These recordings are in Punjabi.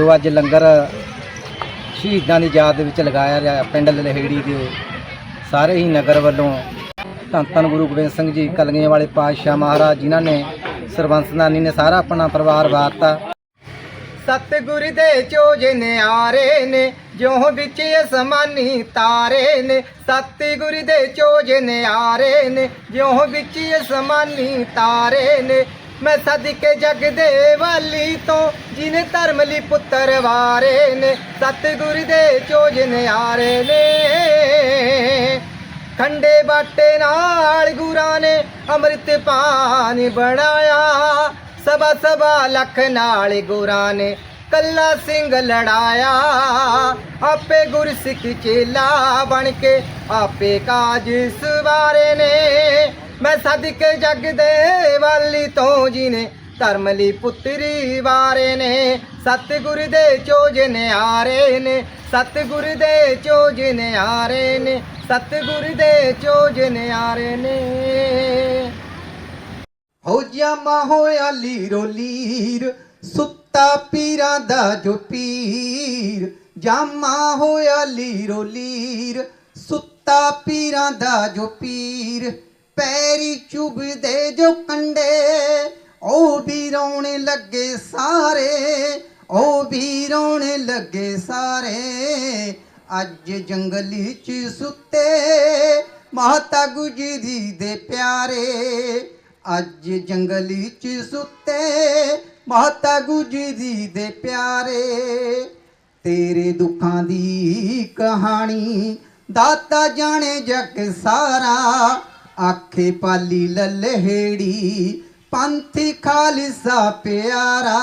ਜੋ ਅੱਜ ਲੰਗਰ ਸ਼ਹੀਦਾਂ ਦੀ ਯਾਦ ਦੇ ਵਿੱਚ ਲਗਾਇਆ ਗਿਆ ਪਿੰਡ ਲਲਹੇੜੀ ਦੇ ਸਾਰੇ ਹੀ ਨਗਰ ਵੱਲੋਂ। ਧੰਨ ਧੰਨ ਗੁਰੂ ਗੋਬਿੰਦ ਸਿੰਘ ਜੀ, ਕਲਗੀਆਂ ਵਾਲੇ ਪਾਤਸ਼ਾਹ ਮਹਾਰਾਜ ਜਿਨ੍ਹਾਂ ਨੇ ਸਰਬੰਸ ਨਾਨੀ ਨੇ ਸਾਰਾ ਆਪਣਾ ਪਰਿਵਾਰ ਵਾਰਤਾ। ਸਤਿਗੁਰ ਦੇ ਚੋਜ ਨਿਆਰੇ ਨੇ, ਜਿਉਂ ਵਿੱਚ ਅਸਮਾਨੀ ਤਾਰੇ ਨੇ। ਸਤਿਗੁਰ ਦੇ ਚੋਜ ਨਿਆਰੇ ਨੇ, ਜਿਉਂ ਵਿੱਚ ਅਸਮਾਨੀ ਤਾਰੇ ਨੇ। ਮੈਂ ਸਦਕੇ ਜਗ ਦੇ ਵਾਲੀ ਤੋਂ, ਜਿਨੇ ਧਰਮ ਲਈ ਪੁੱਤਰ ਵਾਰੇ ਨੇ, ਸਤਿਗੁਰ ਦੇ ਚੋਜ ਨਿਆਰੇ ਨੇ। ਖੰਡੇ ਬਾਟੇ ਨਾਲ ਗੁਰਾਂ ਨੇ ਅੰਮ੍ਰਿਤ ਪਾਣੀ ਬਣਾਇਆ, ਸਭਾ ਸਭਾ ਲੱਖ ਨਾਲ ਗੁਰਾਂ ਨੇ ਕੱਲਾ ਸਿੰਘ ਲੜਾਇਆ। ਆਪੇ ਗੁਰਸਿੱਖ ਚੇਲਾ ਬਣ ਕੇ ਆਪੇ ਕਾਜ ਸਵਾਰੇ ਨੇ। ਮੈਂ ਸਦਕੇ ਜਗ ਦੇ ਵਾਲੀ ਤੋਂ ਜੀ ਨੇ ਧਰਮ ਲਈ ਪੁੱਤਰੀ ਵਾਰੇ ਨੇ, ਸਤਿਗੁਰ ਦੇ ਚੋਜ ਨਿਆਰੇ ਨੇ, ਸਤਿਗੁਰ ਦੇ ਚੋਜ ਨਿਆਰੇ ਨੇ, ਸਤਿਗੁਰ ਦੇ ਚੋਜ ਨਿਆਰੇ ਨੇ। ਹੋ ਜਾਮਾ ਹੋਇਆ ਲੀਰੋ ਲੀਰ ਸੁੱਤਾ ਪੀਰਾਂ ਦਾ ਜੋ ਪੀਰ। ਜਾਮਾ ਹੋਇਆ ਲੀਰੋ ਲੀਰ ਸੁੱਤਾ ਪੀਰਾਂ ਦਾ ਜੋ ਪੀਰ। ਪੈਰੀ ਚੁਬਦੇ ਜੋ ਕੰਡੇ, ਉਹ ਵੀ ਰੋਣੇ ਲੱਗੇ ਸਾਰੇ, ਉਹ ਵੀ ਰੋਣ ਲੱਗੇ ਸਾਰੇ। ਅੱਜ ਜੰਗਲੀ ਚ ਸੁੱਤੇ ਮਾਤਾ ਗੁਜਰੀ ਦੇ ਪਿਆਰੇ, ਅੱਜ ਜੰਗਲੀ ਚ ਸੁੱਤੇ ਮਾਤਾ ਗੁਜਰੀ ਦੇ ਪਿਆਰੇ। ਤੇਰੇ ਦੁੱਖਾਂ ਦੀ ਕਹਾਣੀ ਦਾਤਾ ਜਾਣੇ ਜਗ ਸਾਰਾ ਆਖੇ ਪਾਲੀ ਲਲਹੇੜੀ, ਪੰਥੀ ਖਾਲਸਾ ਪਿਆਰਾ।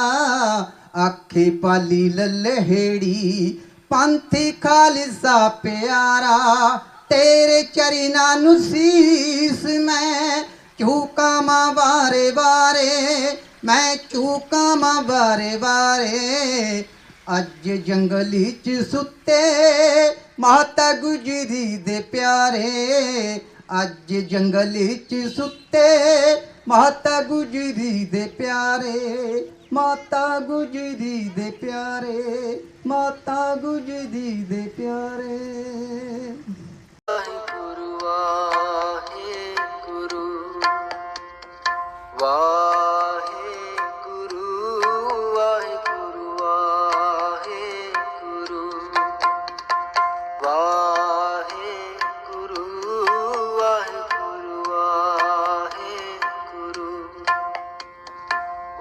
ਆਖੇ ਪਾਲੀ ਲਲਹੇੜੀ, ਪੰਥੀ ਖਾਲਸਾ ਪਿਆਰਾ। ਤੇਰੇ ਚਰਨਾਂ ਨੂੰ ਸੀਸ ਮੈਂ ਚੂਕਾਵਾਂ ਵਾਰੇ ਵਾਰੇ, ਮੈਂ ਚੂਕਾਵਾਂ ਵਾਰੇ ਵਾਰੇ। ਅੱਜ ਜੰਗਲੀ ਚ ਸੁੱਤੇ ਮਾਤਾ ਗੁਜਰੀ ਦੇ ਪਿਆਰੇ ਅੱਜ ਜੰਗਲ ਚ ਸੁੱਤੇ ਮਾਤਾ ਗੁਜਰੀ ਦੇ ਪਿਆਰੇ, ਮਾਤਾ ਗੁਜਰੀ ਦੇ ਪਿਆਰੇ, ਮਾਤਾ ਗੁਜਰੀ ਦੇ ਪਿਆਰੇ।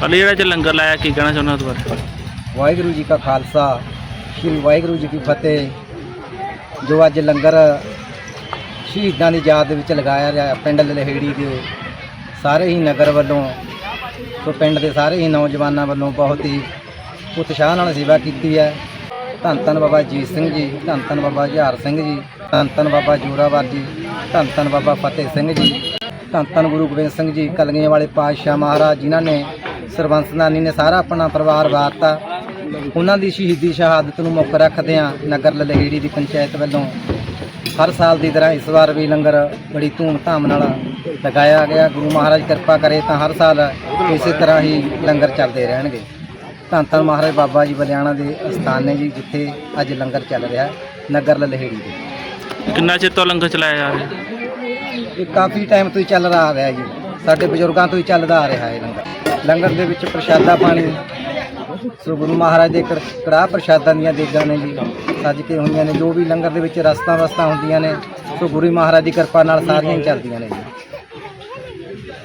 ਕੱਲ ਜਿਹੜਾ ਚ ਲੰਗਰ ਲਾਇਆ ਕੀ ਕਹਿਣਾ ਚਾਹੁੰਦਾ ਤੂੰ ਬਾਰੇ? ਵਾਹਿਗੁਰੂ ਜੀ ਕਾ ਖਾਲਸਾ ਸ੍ਰੀ ਵਾਹਿਗੁਰੂ ਜੀ ਕੀ ਫਤਿਹ। ਜੋ ਅੱਜ ਲੰਗਰ ਸ਼ਹੀਦਾਂ ਦੀ ਯਾਦ ਦੇ ਵਿੱਚ ਲਗਾਇਆ ਗਿਆ ਪਿੰਡ ਲਲਹੇੜੀ ਦੇ ਸਾਰੇ ਹੀ ਨਗਰ ਵੱਲੋਂ ਸੋ ਪਿੰਡ ਦੇ ਸਾਰੇ ਹੀ ਨੌਜਵਾਨਾਂ ਵੱਲੋਂ ਬਹੁਤ ਹੀ ਉਤਸ਼ਾਹ ਨਾਲ ਸੇਵਾ ਕੀਤੀ ਹੈ। ਧੰਨ ਧੰਨ ਬਾਬਾ ਜੀਤ ਸਿੰਘ ਜੀ, ਧੰਨ ਧੰਨ ਬਾਬਾ ਜਹਾਰ ਸਿੰਘ ਜੀ, ਧੰਨ ਧੰਨ ਬਾਬਾ ਜੋਰਾਵਰ ਜੀ, ਧੰਨ ਧੰਨ ਬਾਬਾ ਫਤਿਹ ਸਿੰਘ ਜੀ, ਧੰਨ ਧੰਨ ਗੁਰੂ ਗੋਬਿੰਦ ਸਿੰਘ ਜੀ, ਕਲਗੀਆਂ ਵਾਲੇ ਪਾਤਸ਼ਾਹ ਮਹਾਰਾਜ ਜਿਨ੍ਹਾਂ ਨੇ ਸਰਬੰਸ ਨਾਨੀ ਨੇ ਸਾਰਾ ਆਪਣਾ ਪਰਿਵਾਰ ਵਾਰਤਾ। ਉਹਨਾਂ ਦੀ ਸ਼ਹੀਦੀ ਸ਼ਹਾਦਤ ਨੂੰ ਮੁੱਖ ਰੱਖਦਿਆਂ ਨਗਰ ਲਲਹੇੜੀ ਦੀ ਪੰਚਾਇਤ ਵੱਲੋਂ ਹਰ ਸਾਲ ਦੀ ਤਰ੍ਹਾਂ ਇਸ ਵਾਰ ਵੀ ਲੰਗਰ ਬੜੀ ਧੂਮ-ਧਾਮ ਨਾਲ ਲਗਾਇਆ ਗਿਆ ਗੁਰੂ ਮਹਾਰਾਜ ਕਿਰਪਾ ਕਰੇ ਤਾਂ ਹਰ ਸਾਲ ਇਸੇ ਤਰ੍ਹਾਂ ਹੀ ਲੰਗਰ ਚੱਲਦੇ ਰਹਿਣਗੇ। ਧੰਨ ਧੰਨ ਮਹਾਰਾਜ ਬਾਬਾ ਜੀ ਬਲਿਆਣਾ ਦੇ ਅਸਥਾਨ ਨੇ ਜੀ ਜਿੱਥੇ ਅੱਜ ਲੰਗਰ ਚੱਲ ਰਿਹਾ ਹੈ, ਨਗਰ ਲਲਹੇੜੀ ਦੇ। ਕਿੰਨਾ ਚਿਰ ਤੋਂ ਲੰਗਰ ਚਲਾਇਆ ਜਾ ਰਿਹਾ? ਇਹ ਕਾਫੀ ਟਾਈਮ ਤੋਂ ਹੀ ਚੱਲ ਰਿਹਾ ਆ ਰਿਹਾ ਜੀ। ਸਾਡੇ ਬਜ਼ੁਰਗਾਂ ਤੋਂ ਹੀ ਚੱਲਦਾ ਆ ਰਿਹਾ ਹੈ ਲੰਗਰ। ਲੰਗਰ ਦੇ ਵਿੱਚ ਪ੍ਰਸ਼ਾਦਾ ਪਾਣੀ ਸੋ ਗੁਰੂ ਮਹਾਰਾਜ ਦੇ ਕੜ- ਕੜਾਹ ਪ੍ਰਸ਼ਾਦਾਂ ਦੀਆਂ ਦੇਗਾਂ ਨੇ ਜੀ ਸੱਜ ਕੇ ਹੋਈਆਂ ਨੇ ਜੋ ਵੀ ਲੰਗਰ ਦੇ ਵਿੱਚ ਰਸਤਾਂ ਵਸਤਾਂ ਹੁੰਦੀਆਂ ਨੇ ਸੋ ਗੁਰੂ ਮਹਾਰਾਜ ਦੀ ਕਿਰਪਾ ਨਾਲ ਸਾਰੀਆਂ ਹੀ ਚੱਲਦੀਆਂ ਨੇ ਜੀ।